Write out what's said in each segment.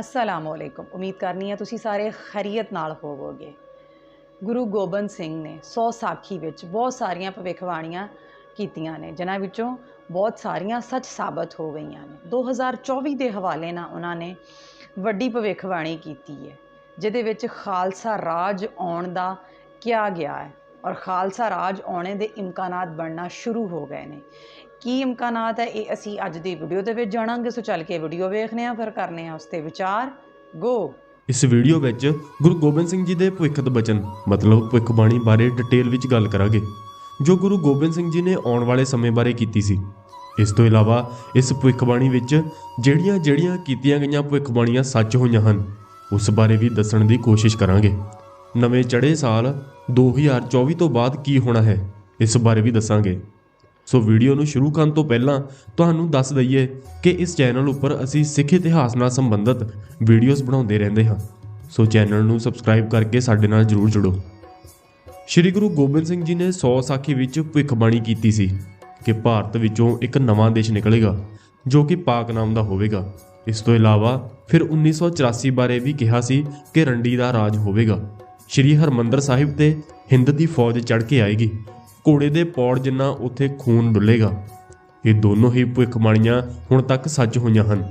ਅਸਲਾਮ ਅਲੈਕੁਮ। ਉਮੀਦ ਕਰਨੀ ਹੈ ਤੁਸੀਂ ਸਾਰੇ ਖੈਰੀਅਤ ਨਾਲ ਹੋਵੋਗੇ। ਗੁਰੂ ਗੋਬਿੰਦ ਸਿੰਘ ਨੇ ਸੌ ਸਾਖੀ ਵਿੱਚ ਬਹੁਤ ਸਾਰੀਆਂ ਭਵਿੱਖਬਾਣੀਆਂ ਕੀਤੀਆਂ ਨੇ, ਜਿਨ੍ਹਾਂ ਵਿੱਚੋਂ ਬਹੁਤ ਸਾਰੀਆਂ ਸੱਚ ਸਾਬਤ ਹੋ ਗਈਆਂ ਨੇ। 2024 ਦੇ ਹਵਾਲੇ ਨਾਲ ਉਹਨਾਂ ਨੇ ਵੱਡੀ ਭਵਿੱਖਬਾਣੀ ਕੀਤੀ ਹੈ, ਜਿਹਦੇ ਵਿੱਚ ਖਾਲਸਾ ਰਾਜ ਆਉਣ ਦਾ ਕਿਹਾ ਗਿਆ ਹੈ ਔਰ ਖਾਲਸਾ ਰਾਜ ਆਉਣੇ ਦੇ ਇਮਕਾਨਾਤ ਬਣਨਾ ਸ਼ੁਰੂ ਹੋ ਗਏ ਨੇ। ਕੀ ਇਮਕਾਨਾਤ ਹੈ? ਇਹ ਅਸੀਂ ਅੱਜ ਦੀ ਵੀਡੀਓ ਦੇ ਵਿੱਚ ਜਾਣਾਂਗੇ। ਸੋ ਚੱਲ ਕੇ ਵੀਡੀਓ ਵੇਖਨੇ ਆ ਫਿਰ ਕਰਨੇ ਆ ਉਸ ਤੇ ਵਿਚਾਰ। ਗੋ ਇਸ ਵੀਡੀਓ ਵਿੱਚ ਗੁਰੂ ਗੋਬਿੰਦ ਸਿੰਘ ਜੀ ਦੇ ਭਵਿੱਖਤ ਬਚਨ, ਮਤਲਬ ਭਵਿੱਖਬਾਣੀ ਬਾਰੇ ਡਿਟੇਲ ਵਿੱਚ ਗੱਲ ਕਰਾਂਗੇ, ਜੋ ਗੁਰੂ ਗੋਬਿੰਦ ਸਿੰਘ ਜੀ ਨੇ ਆਉਣ ਵਾਲੇ ਸਮੇਂ ਬਾਰੇ ਕੀਤੀ ਸੀ। ਇਸ ਤੋਂ ਇਲਾਵਾ ਇਸ ਭਵਿੱਖਬਾਣੀ ਵਿੱਚ ਜਿਹੜੀਆਂ-ਜਿਹੜੀਆਂ ਕੀਤੀਆਂ ਗਈਆਂ ਭਵਿੱਖਬਾਣੀਆਂ ਸੱਚ ਹੋਈਆਂ ਹਨ, ਉਸ ਬਾਰੇ ਵੀ ਦੱਸਣ ਦੀ ਕੋਸ਼ਿਸ਼ ਕਰਾਂਗੇ। ਨਵੇਂ ਚੜ੍ਹੇ ਸਾਲ 2024 ਤੋਂ ਬਾਅਦ ਕੀ ਹੋਣਾ ਹੈ, ਇਸ ਬਾਰੇ ਵੀ ਦੱਸਾਂਗੇ। ਸੋ ਵੀਡੀਓ ਨੂੰ ਸ਼ੁਰੂ ਕਰਨ ਤੋਂ ਪਹਿਲਾਂ ਤੁਹਾਨੂੰ ਦੱਸ ਦਈਏ ਕਿ ਇਸ ਚੈਨਲ ਉੱਪਰ ਅਸੀਂ ਸਿੱਖ ਇਤਿਹਾਸ ਨਾਲ ਸੰਬੰਧਿਤ ਵੀਡੀਓਜ਼ ਬਣਾਉਂਦੇ ਰਹਿੰਦੇ ਹਾਂ। ਸੋ ਚੈਨਲ ਨੂੰ ਸਬਸਕ੍ਰਾਈਬ ਕਰਕੇ ਸਾਡੇ ਨਾਲ ਜਰੂਰ ਜੁੜੋ। ਸ਼੍ਰੀ ਗੁਰੂ ਗੋਬਿੰਦ ਸਿੰਘ ਜੀ ਨੇ 100 ਸਾਖੀ ਵਿੱਚ ਭਵਿੱਖਬਾਣੀ ਕੀਤੀ ਸੀ ਕਿ ਭਾਰਤ ਵਿੱਚੋਂ ਇੱਕ ਨਵਾਂ ਦੇਸ਼ ਨਿਕਲੇਗਾ, ਜੋ ਕਿ ਪਾਕ ਨਾਮ ਦਾ ਹੋਵੇਗਾ। ਇਸ ਤੋਂ ਇਲਾਵਾ ਫਿਰ 1984 ਬਾਰੇ ਵੀ ਕਿਹਾ ਸੀ ਕਿ ਰੰਡੀ ਦਾ ਰਾਜ ਹੋਵੇਗਾ। ਸ਼੍ਰੀ ਹਰਮੰਦਰ ਸਾਹਿਬ ਤੇ ਹਿੰਦ ਦੀ ਫੌਜ ਚੜ੍ਹ ਕੇ ਆਏਗੀ। ਘੋੜੇ ਦੇ ਪੌੜ ਜਿੰਨਾ ਉੱਥੇ ਖੂਨ ਡੁੱਲੇਗਾ। ਇਹ ਦੋਨੋਂ ਹੀ ਭਵਿੱਖਬਾਣੀਆਂ ਹੁਣ ਤੱਕ ਸੱਚ ਹੋਈਆਂ ਹਨ।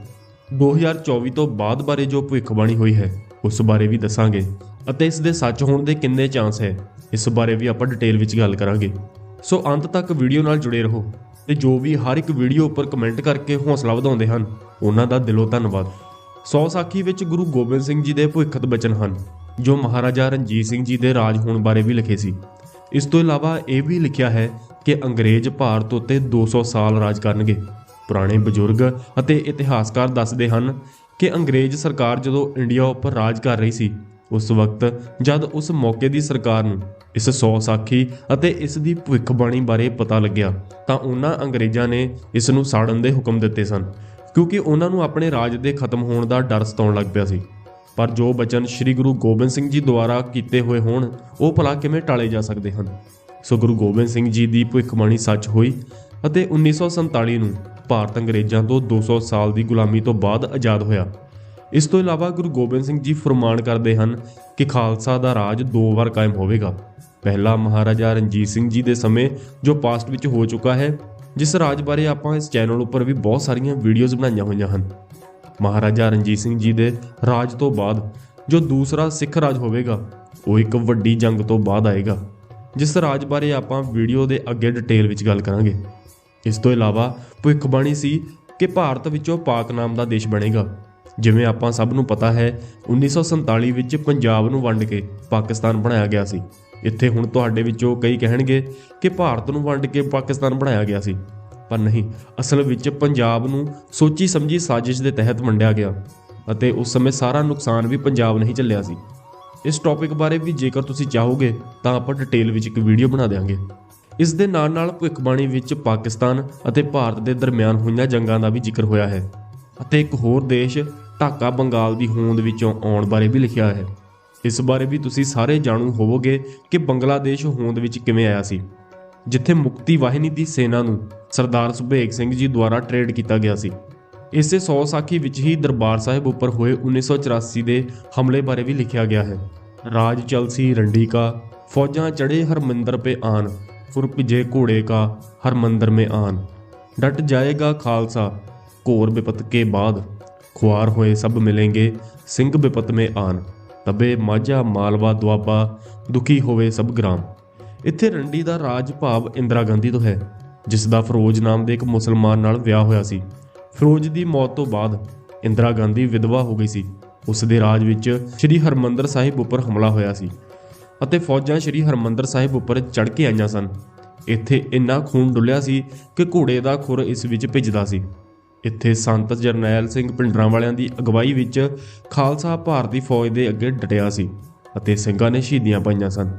2024 ਤੋਂ ਬਾਅਦ ਬਾਰੇ ਜੋ ਭਵਿੱਖਬਾਣੀ ਹੋਈ ਹੈ, ਉਸ ਬਾਰੇ ਵੀ ਦੱਸਾਂਗੇ ਅਤੇ ਇਸ ਦੇ ਸੱਚ ਹੋਣ ਦੇ ਕਿੰਨੇ ਚਾਂਸ ਹੈ, ਇਸ ਬਾਰੇ ਵੀ ਆਪਾਂ ਡਿਟੇਲ ਵਿੱਚ ਗੱਲ ਕਰਾਂਗੇ। ਸੋ ਅੰਤ ਤੱਕ ਵੀਡੀਓ ਨਾਲ ਜੁੜੇ ਰਹੋ ਤੇ ਜੋ ਵੀ ਹਰ ਇੱਕ ਵੀਡੀਓ ਉੱਪਰ ਕਮੈਂਟ ਕਰਕੇ ਹੌਸਲਾ ਵਧਾਉਂਦੇ ਹਨ, ਉਹਨਾਂ ਦਾ ਦਿਲੋਂ ਧੰਨਵਾਦ। ਸੌ ਸਾਖੀ ਵਿੱਚ ਗੁਰੂ ਗੋਬਿੰਦ ਸਿੰਘ ਜੀ ਦੇ ਭਵਿੱਖਤ ਬਚਨ ਹਨ, ਜੋ ਮਹਾਰਾਜਾ ਰਣਜੀਤ ਸਿੰਘ ਜੀ ਦੇ ਰਾਜ ਹੋਣ ਬਾਰੇ ਵੀ ਲਿਖੇ ਸੀ। ਇਸ ਤੋਂ ਇਲਾਵਾ ਇਹ ਵੀ ਲਿਖਿਆ ਹੈ ਕਿ ਅੰਗਰੇਜ਼ ਭਾਰਤ ਉੱਤੇ 200 ਸਾਲ ਰਾਜ ਕਰਨਗੇ। ਪੁਰਾਣੇ ਬਜ਼ੁਰਗ ਅਤੇ ਇਤਿਹਾਸਕਾਰ ਦੱਸਦੇ ਹਨ ਕਿ ਅੰਗਰੇਜ਼ ਸਰਕਾਰ ਜਦੋਂ ਇੰਡੀਆ ਉੱਪਰ ਰਾਜ ਕਰ ਰਹੀ ਸੀ, ਉਸ ਵਕਤ ਜਦ ਉਸ ਮੌਕੇ ਦੀ ਸਰਕਾਰ ਨੂੰ ਇਸ ਸੌ ਸਾਖੀ ਅਤੇ ਇਸ ਦੀ ਭਵਿੱਖਬਾਣੀ ਬਾਰੇ ਪਤਾ ਲੱਗਿਆ, ਤਾਂ ਉਹਨਾਂ ਅੰਗਰੇਜ਼ਾਂ ਨੇ ਇਸ ਨੂੰ ਸਾੜਨ ਦੇ ਹੁਕਮ ਦਿੱਤੇ ਸਨ, ਕਿਉਂਕਿ ਉਹਨਾਂ ਨੂੰ ਆਪਣੇ ਰਾਜ ਦੇ ਖਤਮ ਹੋਣ ਦਾ ਡਰ ਸਤਾਉਣ ਲੱਗ ਪਿਆ ਸੀ। ਪਰ ਜੋ ਬਚਨ ਸ੍ਰੀ ਗੁਰੂ ਗੋਬਿੰਦ ਸਿੰਘ ਜੀ ਦੁਆਰਾ ਕੀਤੇ ਹੋਏ ਹੋਣ, ਉਹ ਭਲਾ ਕਿਵੇਂ ਟਾਲੇ ਜਾ ਸਕਦੇ ਹਨ? ਸੋ ਗੁਰੂ ਗੋਬਿੰਦ ਸਿੰਘ ਜੀ ਦੀ ਭਵਿੱਖਬਾਣੀ ਸੱਚ ਹੋਈ ਅਤੇ 1947 ਨੂੰ ਭਾਰਤ ਅੰਗਰੇਜ਼ਾਂ ਤੋਂ 200 ਸਾਲ ਦੀ ਗੁਲਾਮੀ ਤੋਂ ਬਾਅਦ ਆਜ਼ਾਦ ਹੋਇਆ। ਇਸ ਤੋਂ ਇਲਾਵਾ ਗੁਰੂ ਗੋਬਿੰਦ ਸਿੰਘ ਜੀ ਫਰਮਾਨ ਕਰਦੇ ਹਨ ਕਿ ਖਾਲਸਾ ਦਾ ਰਾਜ ਦੋ ਵਾਰ ਕਾਇਮ ਹੋਵੇਗਾ। ਪਹਿਲਾ ਮਹਾਰਾਜਾ ਰਣਜੀਤ ਸਿੰਘ ਜੀ ਦੇ ਸਮੇਂ ਜੋ ਪਾਸਟ ਵਿੱਚ ਹੋ ਚੁੱਕਾ ਹੈ, ਜਿਸ ਰਾਜ ਬਾਰੇ ਆਪਾਂ ਇਸ ਚੈਨਲ ਉੱਪਰ ਵੀ ਬਹੁਤ ਸਾਰੀਆਂ ਵੀਡੀਓਜ਼ ਬਣਾਈਆਂ ਹੋਈਆਂ ਹਨ। ਮਹਾਰਾਜਾ ਰਣਜੀਤ ਸਿੰਘ ਜੀ ਦੇ ਰਾਜ ਤੋਂ ਬਾਅਦ ਜੋ ਦੂਸਰਾ ਸਿੱਖ ਰਾਜ ਹੋਵੇਗਾ, ਉਹ ਇੱਕ ਵੱਡੀ ਜੰਗ ਤੋਂ ਬਾਅਦ ਆਏਗਾ, ਜਿਸ ਰਾਜ ਬਾਰੇ ਆਪਾਂ ਵੀਡੀਓ ਦੇ ਅੱਗੇ ਡਿਟੇਲ ਵਿੱਚ ਗੱਲ ਕਰਾਂਗੇ। ਇਸ ਤੋਂ ਇਲਾਵਾ ਭਵਿੱਖਬਾਣੀ ਸੀ ਕਿ ਭਾਰਤ ਵਿੱਚੋਂ ਪਾਕ ਨਾਮ ਦਾ ਦੇਸ਼ ਬਣੇਗਾ। ਜਿਵੇਂ ਆਪਾਂ ਸਭ ਨੂੰ ਪਤਾ ਹੈ 1947 ਵਿੱਚ ਪੰਜਾਬ ਨੂੰ ਵੰਡ ਕੇ ਪਾਕਿਸਤਾਨ ਬਣਾਇਆ ਗਿਆ ਸੀ। ਇੱਥੇ ਹੁਣ ਤੁਹਾਡੇ ਵਿੱਚੋਂ ਕਈ ਕਹਿਣਗੇ ਕਿ ਭਾਰਤ ਨੂੰ ਵੰਡ ਕੇ ਪਾਕਿਸਤਾਨ ਬਣਾਇਆ ਗਿਆ ਸੀ। ਪਰ ਨਹੀਂ। ਅਸਲ ਵਿੱਚ ਪੰਜਾਬ ਨੂੰ ਸੋਚੀ ਸਮਝੀ ਸਾਜ਼ਿਸ਼ ਦੇ ਤਹਿਤ ਵੰਡਿਆ ਗਿਆ ਅਤੇ ਉਸ ਸਮੇਂ ਸਾਰਾ ਨੁਕਸਾਨ ਵੀ ਪੰਜਾਬ ਨਹੀਂ ਝੱਲਿਆ ਸੀ। ਇਸ ਟੌਪਿਕ ਬਾਰੇ ਵੀ ਜੇਕਰ ਤੁਸੀਂ ਚਾਹੋਗੇ ਤਾਂ ਆਪਾਂ ਡਿਟੇਲ ਵਿੱਚ ਇੱਕ ਵੀਡੀਓ ਬਣਾ ਦੇਵਾਂਗੇ ਇਸ ਦੇ ਨਾਲ ਨਾਲ ਭਵਿੱਖਬਾਣੀ ਵਿੱਚ ਪਾਕਿਸਤਾਨ ਅਤੇ ਭਾਰਤ ਦੇ ਦਰਮਿਆਨ ਹੋਈਆਂ ਜੰਗਾਂ ਦਾ ਵੀ ਜ਼ਿਕਰ ਹੋਇਆ ਹੈ ਅਤੇ ਇੱਕ ਹੋਰ ਦੇਸ਼, ਢਾਕਾ ਬੰਗਾਲ ਦੀ ਹੋਂਦ ਵਿੱਚੋਂ ਆਉਣ ਬਾਰੇ ਵੀ ਲਿਖਿਆ ਹੈ। ਇਸ ਬਾਰੇ ਵੀ ਤੁਸੀਂ ਸਾਰੇ ਜਾਣੂ ਹੋਵੋਗੇ ਕਿ ਬੰਗਲਾਦੇਸ਼ ਹੋਂਦ ਵਿੱਚ ਕਿਵੇਂ ਆਇਆ ਸੀ। ਜਿੱਥੇ ਮੁਕਤੀ ਵਾਹਿਨੀ ਦੀ ਸੈਨਾ ਨੂੰ ਸਰਦਾਰ ਸੁਭੇਗ ਸਿੰਘ ਜੀ ਦੁਆਰਾ ਟ੍ਰੇਡ ਕੀਤਾ ਗਿਆ ਸੀ। ਇਸੇ 100 ਸਾਖੀ ਵਿੱਚ ਹੀ ਦਰਬਾਰ ਸਾਹਿਬ ਉੱਪਰ ਹੋਏ 1984 ਦੇ ਹਮਲੇ ਬਾਰੇ ਵੀ ਲਿਖਿਆ ਗਿਆ ਹੈ। ਰਾਜ ਚਲਸੀ ਰੰਡੀ ਕਾ ਫੌਜਾਂ ਚੜੇ ਹਰਮੰਦਰ ਪੇ ਆਨ ਫੁਰ ਭਿਜੇ ਘੋੜੇ ਕਾ ਹਰਮੰਦਰ ਮੇ ਆਨ ਡਟ ਜਾਏਗਾ ਖਾਲਸਾ, ਘੋਰ ਵਿਪਤ ਕੇ ਬਾਅਦ ਖੁਆਰ ਹੋਏ ਸਭ ਮਿਲेंगे ਸਿੰਘ ਵਿਪਤ ਮੇ ਆਨ ਤਬੇ ਮਾਝਾ ਮਾਲਵਾ ਦੁਆਬਾ, ਦੁਖੀ ਹੋਵੇ ਸਭ ਗ੍ਰਾਮ। ਇੱਥੇ ਰੰਡੀ ਦਾ ਰਾਜ ਭਾਵ ਇੰਦਰਾ ਗਾਂਧੀ ਤੋਂ ਹੈ, ਜਿਸ ਦਾ ਫਿਰੋਜ਼ ਨਾਮ ਦੇ ਇੱਕ ਮੁਸਲਮਾਨ ਨਾਲ ਵਿਆਹ ਹੋਇਆ ਸੀ। ਫਿਰੋਜ਼ ਦੀ ਮੌਤ ਤੋਂ ਬਾਅਦ ਇੰਦਰਾ ਗਾਂਧੀ ਵਿਧਵਾ ਹੋ ਗਈ ਸੀ। ਉਸ ਦੇ ਰਾਜ ਵਿੱਚ ਸ੍ਰੀ ਹਰਮੰਦਰ ਸਾਹਿਬ ਉੱਪਰ ਹਮਲਾ ਹੋਇਆ ਸੀ ਅਤੇ ਫੌਜਾਂ ਸ੍ਰੀ ਹਰਮੰਦਰ ਸਾਹਿਬ ਉੱਪਰ ਚੜ੍ਹ ਕੇ ਆਈਆਂ ਸਨ। ਇੱਥੇ ਇੰਨਾ ਖੂਨ ਡੁੱਲਿਆ ਸੀ ਕਿ ਘੋੜੇ ਦਾ ਖੁਰ ਇਸ ਵਿੱਚ ਭਿੱਜਦਾ ਸੀ। ਇੱਥੇ ਸੰਤ ਜਰਨੈਲ ਸਿੰਘ ਪਿੰਡਰਾਂ ਵਾਲਿਆਂ ਦੀ ਅਗਵਾਈ ਵਿੱਚ ਖਾਲਸਾ ਭਾਰਤੀ ਫੌਜ ਦੇ ਅੱਗੇ ਡਟਿਆ ਸੀ ਅਤੇ ਸਿੰਘਾਂ ਨੇ ਸ਼ਹੀਦੀਆਂ ਪਾਈਆਂ ਸਨ।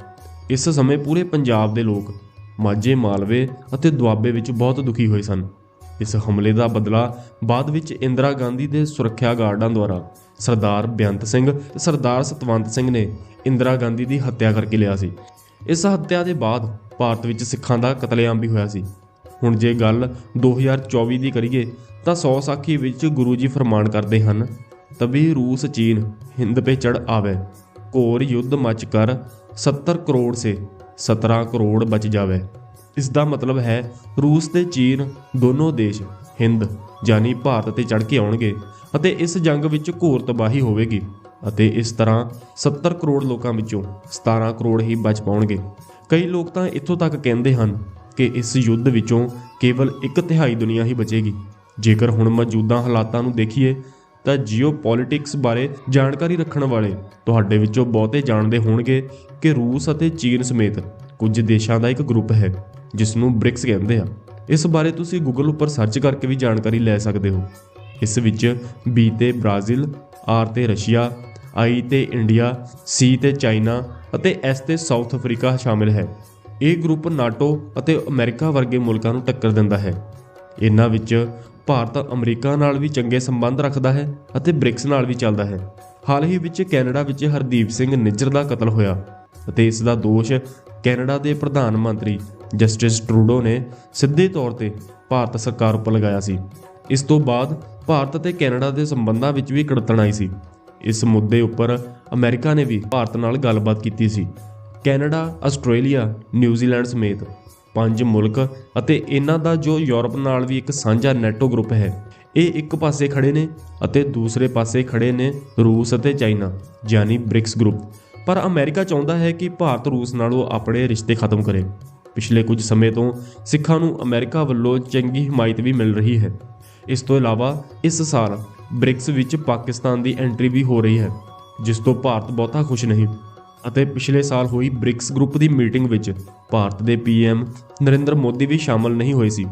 ਇਸ ਸਮੇਂ ਪੂਰੇ ਪੰਜਾਬ ਦੇ ਲੋਕ ਮਾਝੇ, ਮਾਲਵੇ ਅਤੇ ਦੁਆਬੇ ਵਿੱਚ ਬਹੁਤ ਦੁਖੀ ਹੋਏ ਸਨ। ਇਸ ਹਮਲੇ ਦਾ ਬਦਲਾ ਬਾਅਦ ਵਿੱਚ ਇੰਦਰਾ ਗਾਂਧੀ ਦੇ ਸੁਰੱਖਿਆ ਗਾਰਡਾਂ ਦੁਆਰਾ ਸਰਦਾਰ ਬੇਅੰਤ ਸਿੰਘ ਤੇ ਸਰਦਾਰ ਸਤਵੰਤ ਸਿੰਘ ਨੇ ਇੰਦਰਾ ਗਾਂਧੀ ਦੀ ਹੱਤਿਆ ਕਰਕੇ ਲਿਆ ਸੀ। ਇਸ ਹੱਤਿਆ ਦੇ ਬਾਅਦ ਭਾਰਤ ਵਿੱਚ ਸਿੱਖਾਂ ਦਾ ਕਤਲੇਆਮ ਵੀ ਹੋਇਆ ਸੀ। ਹੁਣ ਜੇ ਗੱਲ 2024 ਦੀ ਕਰੀਏ ਤਾਂ 100 ਸਾਖੀ ਵਿੱਚ ਗੁਰੂ ਜੀ ਫਰਮਾਨ ਕਰਦੇ ਹਨ, ਤਬੀ ਰੂਸ, ਚੀਨ, ਹਿੰਦ ਪੇ ਚੜ ਆਵੇ, ਘੋਰ ਯੁੱਧ ਮਚ ਕਰ 70 ਕਰੋੜ ਸੇ 17 ਕਰੋੜ ਬਚ ਜਾਵੇ। ਇਸ ਦਾ ਮਤਲਬ ਹੈ, ਰੂਸ ਤੇ ਚੀਨ ਦੋਨੋਂ ਦੇਸ਼, ਹਿੰਦ, ਯਾਨੀ ਭਾਰਤ ਤੇ ਚੜ ਕੇ ਆਉਣਗੇ ਅਤੇ ਇਸ ਜੰਗ ਵਿੱਚ ਘੋਰ ਤਬਾਹੀ ਹੋਵੇਗੀ ਅਤੇ ਇਸ ਤਰ੍ਹਾਂ 70 ਕਰੋੜ ਲੋਕਾਂ ਵਿੱਚੋਂ 17 ਕਰੋੜ ਹੀ ਬਚ ਪਾਉਣਗੇ। ਕਈ ਲੋਕ ਤਾਂ ਇੱਥੋਂ ਤੱਕ ਕਹਿੰਦੇ ਹਨ ਕਿ ਇਸ ਯੁੱਧ ਵਿੱਚੋਂ ਕੇਵਲ ਇੱਕ ਤਿਹਾਈ ਦੁਨੀਆ ਹੀ ਬਚੇਗੀ। ਜੇਕਰ ਹੁਣ ਮੌਜੂਦਾ ਹਾਲਾਤਾਂ ਨੂੰ ਦੇਖੀਏ ਤਾਂ ਜੀਓਪੋਲਿਟਿਕਸ ਬਾਰੇ ਜਾਣਕਾਰੀ ਰੱਖਣ ਵਾਲੇ ਤੁਹਾਡੇ ਵਿੱਚੋਂ ਬਹੁਤੇ ਜਾਣਦੇ ਹੋਣਗੇ ਕਿ ਰੂਸ ਅਤੇ ਚੀਨ ਸਮੇਤ ਕੁਝ ਦੇਸ਼ਾਂ ਦਾ ਇੱਕ ਗਰੁੱਪ ਹੈ ਜਿਸ ਨੂੰ ਬ੍ਰਿਕਸ ਕਹਿੰਦੇ ਆ। ਇਸ ਬਾਰੇ ਤੁਸੀਂ ਗੂਗਲ ਉੱਪਰ ਸਰਚ ਕਰਕੇ ਵੀ ਜਾਣਕਾਰੀ ਲੈ ਸਕਦੇ ਹੋ। ਇਸ ਵਿੱਚ ਬੀ ਤੇ ਬ੍ਰਾਜ਼ੀਲ ਆਰ ਤੇ ਰਸ਼ੀਆ ਆਈ ਤੇ ਇੰਡੀਆ ਸੀ ਤੇ ਚਾਈਨਾ ਅਤੇ ਐਸ ਤੇ ਸਾਊਥ ਅਫਰੀਕਾ ਸ਼ਾਮਿਲ ਹੈ। ਇਹ ਗਰੁੱਪ ਨਾਟੋ ਅਤੇ ਅਮਰੀਕਾ ਵਰਗੇ ਮੁਲਕਾਂ ਨੂੰ ਟੱਕਰ ਦਿੰਦਾ ਹੈ। ਇਹਨਾਂ ਵਿੱਚ ਭਾਰਤ ਅਮਰੀਕਾ ਨਾਲ ਵੀ ਚੰਗੇ ਸੰਬੰਧ ਰੱਖਦਾ ਹੈ ਅਤੇ ਬ੍ਰਿਕਸ ਨਾਲ ਵੀ ਚੱਲਦਾ ਹੈ। ਹਾਲ ਹੀ ਵਿੱਚ ਕੈਨੇਡਾ ਵਿੱਚ ਹਰਦੀਪ ਸਿੰਘ ਨਿੱਜਰ ਦਾ ਕਤਲ ਹੋਇਆ ਅਤੇ ਇਸ ਦਾ ਦੋਸ਼ ਕੈਨੇਡਾ ਦੇ ਪ੍ਰਧਾਨ ਮੰਤਰੀ ਜਸਟਿਸ ਟਰੂਡੋ ਨੇ ਸਿੱਧੇ ਤੌਰ ਤੇ ਭਾਰਤ ਸਰਕਾਰ ਉੱਪਰ ਲਗਾਇਆ ਸੀ। ਇਸ ਤੋਂ ਬਾਅਦ ਭਾਰਤ ਅਤੇ ਕੈਨੇਡਾ ਦੇ ਸੰਬੰਧਾਂ ਵਿੱਚ ਵੀ ਕੜਤਣ ਆਈ ਸੀ। ਇਸ ਮੁੱਦੇ ਉੱਪਰ ਅਮਰੀਕਾ ਨੇ ਵੀ ਭਾਰਤ ਨਾਲ ਗੱਲਬਾਤ ਕੀਤੀ ਸੀ। ਕੈਨੇਡਾ, ਆਸਟ੍ਰੇਲੀਆ, ਨਿਊਜ਼ੀਲੈਂਡ ਸਮੇਤ ਪੰਜ ਮੁਲਕ ਅਤੇ ਇਹਨਾਂ ਦਾ ਜੋ ਯੂਰਪ ਨਾਲ ਵੀ ਇੱਕ ਸਾਂਝਾ ਨੈਟੋ ਗਰੁੱਪ ਹੈ। ਇਹ ਇੱਕ ਪਾਸੇ ਖੜੇ ਨੇ ਅਤੇ ਦੂਸਰੇ ਪਾਸੇ ਖੜੇ ਨੇ ਰੂਸ ਅਤੇ ਚਾਈਨਾ, ਯਾਨੀ ਬ੍ਰਿਕਸ ਗਰੁੱਪ। ਪਰ ਅਮਰੀਕਾ ਚਾਹੁੰਦਾ ਹੈ ਕਿ ਭਾਰਤ ਰੂਸ ਨਾਲੋਂ ਆਪਣੇ ਰਿਸ਼ਤੇ ਖਤਮ ਕਰੇ। ਪਿਛਲੇ ਕੁਝ ਸਮੇਂ ਤੋਂ ਸਿੱਖਾਂ ਨੂੰ ਅਮਰੀਕਾ ਵੱਲੋਂ ਚੰਗੀ ਹਮਾਇਤ ਵੀ ਮਿਲ ਰਹੀ ਹੈ। ਇਸ ਤੋਂ ਇਲਾਵਾ ਇਸ ਸਾਲ ਬ੍ਰਿਕਸ ਵਿੱਚ ਪਾਕਿਸਤਾਨ ਦੀ ਐਂਟਰੀ ਵੀ ਹੋ ਰਹੀ ਹੈ, ਜਿਸ ਤੋਂ ਭਾਰਤ ਬਹੁਤਾ ਖੁਸ਼ ਨਹੀਂ। ਅਤੇ ਪਿਛਲੇ ਸਾਲ ਹੋਈ ਬ੍ਰਿਕਸ ਗਰੁੱਪ ਦੀ ਮੀਟਿੰਗ ਵਿੱਚ ਭਾਰਤ ਦੇ ਪੀਐਮ ਨਰਿੰਦਰ ਮੋਦੀ ਵੀ ਸ਼ਾਮਲ ਨਹੀਂ ਹੋਏ ਸੀ।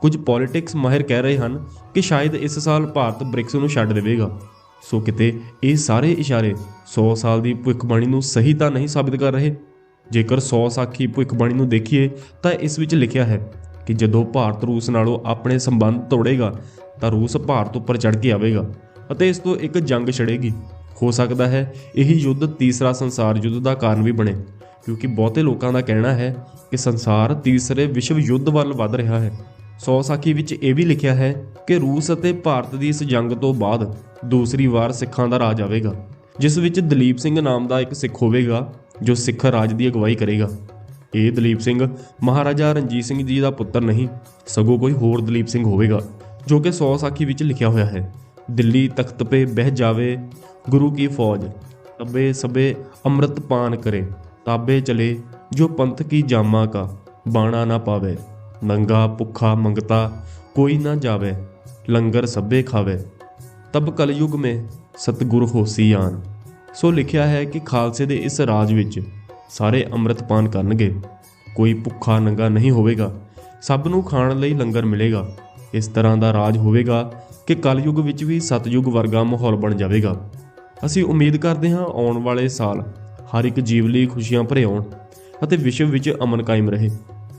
ਕੁਝ ਪੋਲਿਟਿਕਸ ਮਾਹਿਰ ਕਹਿ ਰਹੇ ਹਨ ਕਿ ਸ਼ਾਇਦ ਇਸ ਸਾਲ ਭਾਰਤ ਬ੍ਰਿਕਸ ਨੂੰ ਛੱਡ ਦੇਵੇਗਾ। ਸੋ ਕਿਤੇ ਇਹ ਸਾਰੇ ਇਸ਼ਾਰੇ 100 ਸਾਲ ਦੀ ਭਵਿੱਖਬਾਣੀ ਨੂੰ ਸਹੀ ਤਾਂ ਨਹੀਂ ਸਾਬਿਤ ਕਰ ਰਹੇ? ਜੇਕਰ 100 ਸਾਖੀ ਭਵਿੱਖਬਾਣੀ ਨੂੰ ਦੇਖੀਏ, ਤਾਂ ਇਸ ਵਿੱਚ ਲਿਖਿਆ ਹੈ ਕਿ ਜਦੋਂ ਭਾਰਤ ਰੂਸ ਨਾਲੋਂ ਆਪਣੇ ਸੰਬੰਧ ਤੋੜੇਗਾ, ਤਾਂ ਰੂਸ ਭਾਰਤ ਉੱਪਰ ਚੜ ਕੇ ਆਵੇਗਾ ਅਤੇ ਇਸ ਤੋਂ ਇੱਕ ਜੰਗ ਛੜੇਗੀ। ਹੋ ਸਕਦਾ ਹੈ। ਇਹੀ ਯੁੱਧ ਤੀਸਰਾ ਸੰਸਾਰ ਯੁੱਧ ਦਾ ਕਾਰਨ ਵੀ ਬਣੇ। ਕਿਉਂਕਿ ਬਹੁਤੇ ਲੋਕਾਂ ਦਾ ਕਹਿਣਾ ਹੈ ਕਿ ਸੰਸਾਰ ਤੀਸਰੇ ਵਿਸ਼ਵ ਯੁੱਧ ਵੱਲ ਵੱਧ ਰਿਹਾ ਹੈ। ਸੌ ਸਾਖੀ ਵਿੱਚ ਇਹ ਵੀ ਲਿਖਿਆ ਹੈ ਕਿ ਰੂਸ ਅਤੇ ਭਾਰਤ ਦੀ ਇਸ ਜੰਗ ਤੋਂ ਬਾਅਦ ਦੂਸਰੀ ਵਾਰ ਸਿੱਖਾਂ ਦਾ ਰਾਜ ਆਵੇਗਾ, ਜਿਸ ਵਿੱਚ ਦਲੀਪ ਸਿੰਘ ਨਾਮ ਦਾ ਇੱਕ ਸਿੱਖ ਹੋਵੇਗਾ, ਜੋ ਸਿੱਖ ਰਾਜ ਦੀ ਅਗਵਾਈ ਕਰੇਗਾ। ਇਹ ਦਲੀਪ ਸਿੰਘ ਮਹਾਰਾਜਾ ਰਣਜੀਤ ਸਿੰਘ ਜੀ ਦਾ ਪੁੱਤਰ ਨਹੀਂ, ਸਗੋਂ ਕੋਈ ਹੋਰ ਦਲੀਪ ਸਿੰਘ ਹੋਵੇਗਾ, ਜੋ ਕਿ ਸੌ ਸਾਖੀ ਵਿੱਚ ਲਿਖਿਆ ਹੋਇਆ ਹੈ। ਦਿੱਲੀ ਤਖਤ ਪੇ ਬਹਿ ਜਾਵੇ, ਗੁਰੂ ਕੀ ਫੌਜ? ਤਬੇ ਸਬੇ ਅੰਮ੍ਰਿਤ ਪਾਨ ਕਰੇ, ਤਾਬੇ ਚਲੇ ਜੋ ਪੰਥ ਕੀ ਜਾਮਾ ਕਾ, ਬਾਣਾ ਨਾ ਪਾਵੇ, ਨੰਗਾ ਭੁੱਖਾ ਮੰਗਤਾ ਕੋਈ ਨਾ ਜਾਵੇ, ਲੰਗਰ ਸਭੇ ਖਾਵੇ। ਤਬ ਕਲਯੁਗ ਮੇ ਸਤਗੁਰ ਹੋਸੀ ਆਨ। ਸੋ ਲਿਖਿਆ ਹੈ ਕਿ ਖਾਲਸੇ ਦੇ ਇਸ ਰਾਜ ਵਿੱਚ ਸਾਰੇ ਅੰਮ੍ਰਿਤਪਾਨ ਕਰਨਗੇ। ਕੋਈ ਭੁੱਖਾ ਨੰਗਾ ਨਹੀਂ ਹੋਵੇਗਾ। ਸਭ ਨੂੰ ਖਾਣ ਲਈ ਲੰਗਰ ਮਿਲੇਗਾ। ਇਸ ਤਰ੍ਹਾਂ ਦਾ ਰਾਜ ਹੋਵੇਗਾ ਕਿ ਕਲਯੁਗ ਵਿੱਚ ਵੀ ਸਤਯੁਗ ਵਰਗਾ ਮਾਹੌਲ ਬਣ ਜਾਵੇਗਾ। ਅਸੀਂ ਉਮੀਦ ਕਰਦੇ ਹਾਂ ਆਉਣ ਵਾਲੇ ਸਾਲ ਹਰ ਇੱਕ ਜੀਵ ਲਈ ਖੁਸ਼ੀਆਂ ਭਰੇ ਆਉਣ ਅਤੇ ਵਿਸ਼ਵ ਵਿੱਚ ਅਮਨ ਕਾਇਮ ਰਹੇ।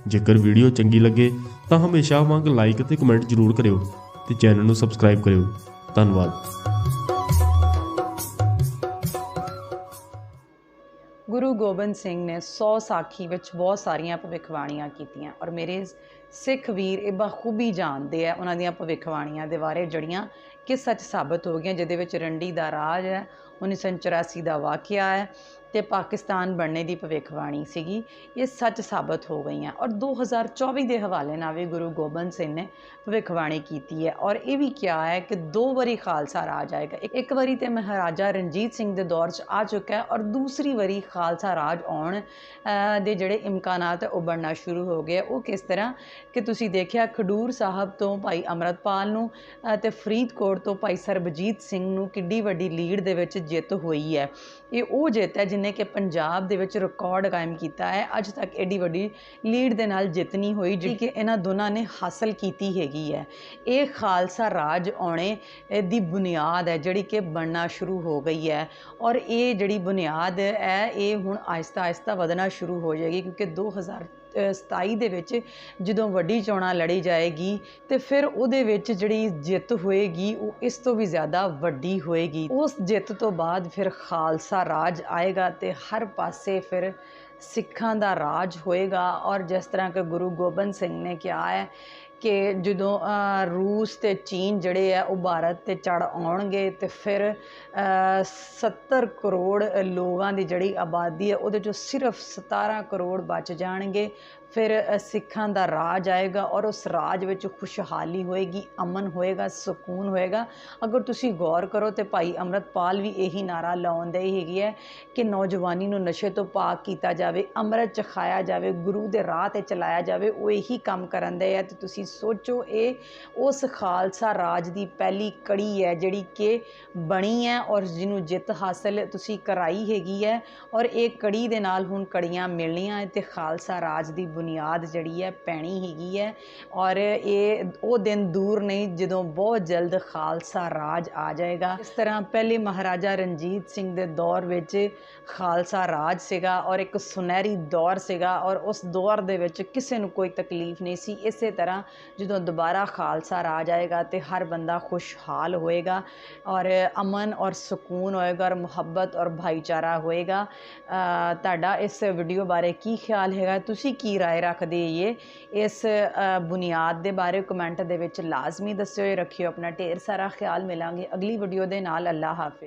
ਜੇਕਰ ਵੀਡੀਓ ਚੰਗੀ ਲੱਗੇ ਤਾਂ ਹਮੇਸ਼ਾ ਵਾਂਗ ਲਾਈਕ ਅਤੇ ਕਮੈਂਟ ਜ਼ਰੂਰ ਕਰਿਓ ਤੇ ਚੈਨਲ ਨੂੰ ਸਬਸਕ੍ਰਾਈਬ ਕਰਿਓ। ਧੰਨਵਾਦ। ਗੁਰੂ ਗੋਬਿੰਦ ਸਿੰਘ ਨੇ 100 ਸਾਖੀ ਵਿੱਚ ਬਹੁਤ ਸਾਰੀਆਂ ਭਵਿੱਖਬਾਣੀਆਂ ਕੀਤੀਆਂ ਔਰ ਮੇਰੇ ਸਿੱਖ ਵੀਰ ਇਹ ਬਖੂਬੀ ਜਾਣਦੇ ਆ ਉਹਨਾਂ ਦੀਆਂ ਭਵਿੱਖਬਾਣੀਆਂ ਦੇ ਬਾਰੇ ਜੜੀਆਂ ਕਿ ਸੱਚ ਸਾਬਤ ਹੋ ਗਈਆਂ, ਜਿਹਦੇ ਵਿੱਚ ਰੰਡੀ ਦਾ ਰਾਜ ਹੈ 1984 ਦਾ ਵਾਕਿਆ ਹੈ। ਤੇ ਪਾਕਿਸਤਾਨ ਬਣਨੇ ਦੀ ਭਵਿੱਖਬਾਣੀ ਸੀਗੀ ਇਹ ਸੱਚ ਸਾਬਤ ਹੋ ਗਈਆਂ। ਔਰ 2024 ਦੇ ਹਵਾਲੇ ਨਾਲ ਵੀ ਗੁਰੂ ਗੋਬਿੰਦ ਸਿੰਘ ਨੇ ਭਵਿੱਖਬਾਣੀ ਕੀਤੀ ਹੈ। ਔਰ ਇਹ ਵੀ ਕਿਹਾ ਹੈ ਕਿ ਦੋ ਵਾਰੀ ਖਾਲਸਾ ਰਾਜ ਆਏਗਾ। ਇੱਕ- ਵਾਰੀ ਤੇ ਮਹਾਰਾਜਾ ਰਣਜੀਤ ਸਿੰਘ ਦੇ ਦੌਰ 'ਚ ਆ ਚੁੱਕਾ ਹੈ ਔਰ ਦੂਸਰੀ ਵਾਰੀ ਖਾਲਸਾ ਰਾਜ ਆਉਣ ਦੇ ਜਿਹੜੇ ਇਮਕਾਨਾਤ ਹੈ ਉਹ ਬਣਨਾ ਸ਼ੁਰੂ ਹੋ ਗਏ ਉਹ ਕਿਸ ਤਰ੍ਹਾਂ? ਕਿ ਤੁਸੀਂ ਦੇਖਿਆ ਖਡੂਰ ਸਾਹਿਬ ਤੋਂ ਭਾਈ ਅਮਰਤਪਾਲ ਨੂੰ ਅ, ਤੇ ਫਰੀਦਕੋਟ ਤੋਂ ਭਾਈ ਸਰਬਜੀਤ ਸਿੰਘ ਨੂੰ ਕਿੱਡੀ ਵੱਡੀ ਲੀਡ ਦੇ ਵਿੱਚ ਜਿੱਤ ਹੋਈ ਹੈ। ਇਹ ਉਹ ਜਿੱਤ ਹੈ ਜਿਨੇ ਕਿ ਪੰਜਾਬ ਦੇ ਵਿੱਚ ਰਿਕਾਰਡ ਕਾਇਮ ਕੀਤਾ ਹੈ ਅੱਜ ਤੱਕ ਐਡੀ ਵੱਡੀ ਲੀਡ ਦੇ ਨਾਲ ਜਿੱਤ ਹੋਈ ਜਿਹੜੀ ਕਿ ਇਹਨਾਂ ਦੋਨਾਂ ਨੇ ਹਾਸਲ ਕੀਤੀ ਹੈਗੀ ਹੈ। ਇਹ ਖਾਲਸਾ ਰਾਜ ਆਉਣੇ ਦੀ ਬੁਨਿਆਦ ਹੈ ਜਿਹੜੀ ਕਿ ਬਣਨਾ ਸ਼ੁਰੂ ਹੋ ਗਈ ਹੈ। ਔਰ ਇਹ ਜਿਹੜੀ ਬੁਨਿਆਦ ਹੈ ਇਹ ਹੁਣ ਆਹਿਸਤਾ ਆਹਿਸਤਾ ਵਧਣਾ ਸ਼ੁਰੂ ਹੋ ਜਾਏਗੀ ਕਿਉਂਕਿ 2000 ਅ, 27 ਦੇ ਵਿੱਚ ਜਦੋਂ ਵੱਡੀ ਚੋਣਾਂ ਲੜੀ ਜਾਏਗੀ ਤੇ ਫਿਰ ਉਹਦੇ ਵਿੱਚ ਜਿਹੜੀ ਜਿੱਤ ਹੋਏਗੀ, ਉਹ ਇਸ ਤੋਂ ਵੀ ਜ਼ਿਆਦਾ ਵੱਡੀ ਹੋਏਗੀ। ਉਸ ਜਿੱਤ ਤੋਂ ਬਾਅਦ ਫਿਰ ਖਾਲਸਾ ਰਾਜ ਆਏਗਾ ਤੇ ਹਰ ਪਾਸੇ ਫਿਰ ਸਿੱਖਾਂ ਦਾ ਰਾਜ ਹੋਏਗਾ ਔਰ ਜਿਸ ਤਰ੍ਹਾਂ ਕਿ ਗੁਰੂ ਗੋਬਿੰਦ ਸਿੰਘ ਨੇ ਕਿਹਾ ਹੈ ਕਿ ਜਦੋਂ ਰੂਸ ਤੇ ਚੀਨ ਜਿਹੜੇ ਆ ਉਹ ਭਾਰਤ ਤੇ ਚੜ ਆਉਣਗੇ ਤੇ ਫਿਰ ਅ, 70 ਕਰੋੜ ਲੋਕਾਂ ਦੀ ਜਿਹੜੀ ਆਬਾਦੀ ਹੈ ਉਹਦੇ ਚੋਂ ਸਿਰਫ 17 ਕਰੋੜ ਬਚ ਜਾਣਗੇ ਫਿਰ ਸਿੱਖਾਂ ਦਾ ਰਾਜ ਆਏਗਾ ਔਰ ਉਸ ਰਾਜ ਵਿੱਚ ਖੁਸ਼ਹਾਲੀ ਹੋਏਗੀ, ਅਮਨ ਹੋਏਗਾ, ਸਕੂਨ ਹੋਏਗਾ। ਅਗਰ ਤੁਸੀਂ ਗੌਰ ਕਰੋ ਤੇ ਭਾਈ ਅੰਮ੍ਰਿਤਪਾਲ ਵੀ ਇਹੀ ਨਾਰਾ ਲਾਉਂਦੇ ਹੀ ਹੈਗੀ ਹੈ ਕਿ ਨੌਜਵਾਨੀ ਨੂੰ ਨਸ਼ੇ ਤੋਂ ਪਾਕ ਕੀਤਾ ਜਾਵੇ, ਅੰਮ੍ਰਿਤ ਚਖਾਇਆ ਜਾਵੇ, ਗੁਰੂ ਦੇ ਰਾਹ ਤੇ ਚਲਾਇਆ ਜਾਵੇ, ਉਹ ਇਹੀ ਕੰਮ ਕਰਨ ਦੇ ਹੈ ਤੇ ਤੁਸੀਂ ਸੋਚੋ, ਇਹ ਉਸ ਖਾਲਸਾ ਰਾਜ ਦੀ ਪਹਿਲੀ ਕੜੀ ਹੈ ਜਿਹੜੀ ਕਿ ਬਣੀ ਹੈ ਔਰ ਜਿਹਨੂੰ ਜਿੱਤ ਹਾਸਲ ਤੁਸੀਂ ਕਰਾਈ ਹੈਗੀ ਹੈ ਔਰ ਇਹ ਕੜੀ ਦੇ ਨਾਲ ਹੁਣ ਕੜੀਆਂ ਮਿਲਣੀਆਂ ਹੈ ਤੇ ਖਾਲਸਾ ਰਾਜ ਦੀ ਬੁਨਿਆਦ ਜਿਹੜੀ ਹੈ ਪੈਣੀ ਹੈਗੀ ਹੈ ਔਰ ਇਹ ਉਹ ਦਿਨ ਦੂਰ ਨਹੀਂ, ਜਦੋਂ ਬਹੁਤ ਜਲਦ ਖਾਲਸਾ ਰਾਜ ਆ ਜਾਏਗਾ। ਇਸ ਤਰ੍ਹਾਂ ਪਹਿਲੇ ਮਹਾਰਾਜਾ ਰਣਜੀਤ ਸਿੰਘ ਦੇ ਦੌਰ ਵਿੱਚ ਖਾਲਸਾ ਰਾਜ ਸੀਗਾ ਔਰ ਇੱਕ ਸੁਨਹਿਰੀ ਦੌਰ ਸੀਗਾ ਔਰ ਉਸ ਦੌਰ ਦੇ ਵਿੱਚ ਕਿਸੇ ਨੂੰ ਕੋਈ ਤਕਲੀਫ ਨਹੀਂ ਸੀ। ਇਸੇ ਤਰ੍ਹਾਂ ਜਦੋਂ ਦੁਬਾਰਾ ਖਾਲਸਾ ਰਾਜ ਆਏਗਾ ਤੇ ਹਰ ਬੰਦਾ ਖੁਸ਼ਹਾਲ ਹੋਏਗਾ ਔਰ ਅਮਨ ਔਰ ਸਕੂਨ ਹੋਏਗਾ ਔਰ ਮੁਹੱਬਤ ਔਰ ਭਾਈਚਾਰਾ ਹੋਏਗਾ। ਤੁਹਾਡਾ ਇਸ ਵੀਡੀਓ ਬਾਰੇ ਕੀ ਖਿਆਲ ਹੈਗਾ? ਤੁਸੀਂ ਕੀ ਰਾਏ ਰੱਖਦੇ ਇਹ ਇਸ ਬੁਨਿਆਦ ਦੇ ਬਾਰੇ ਕਮੈਂਟ ਦੇ ਵਿੱਚ ਲਾਜ਼ਮੀ ਦੱਸਿਓ, ਰੱਖਿਓ, ਆਪਣਾ ਢੇਰ ਸਾਰਾ ਖਿਆਲ ਮਿਲਾਂਗੇ। ਅਗਲੀ ਵੀਡੀਓ ਦੇ ਨਾਲ ਅੱਲਾ ਹਾਫਿਜ਼।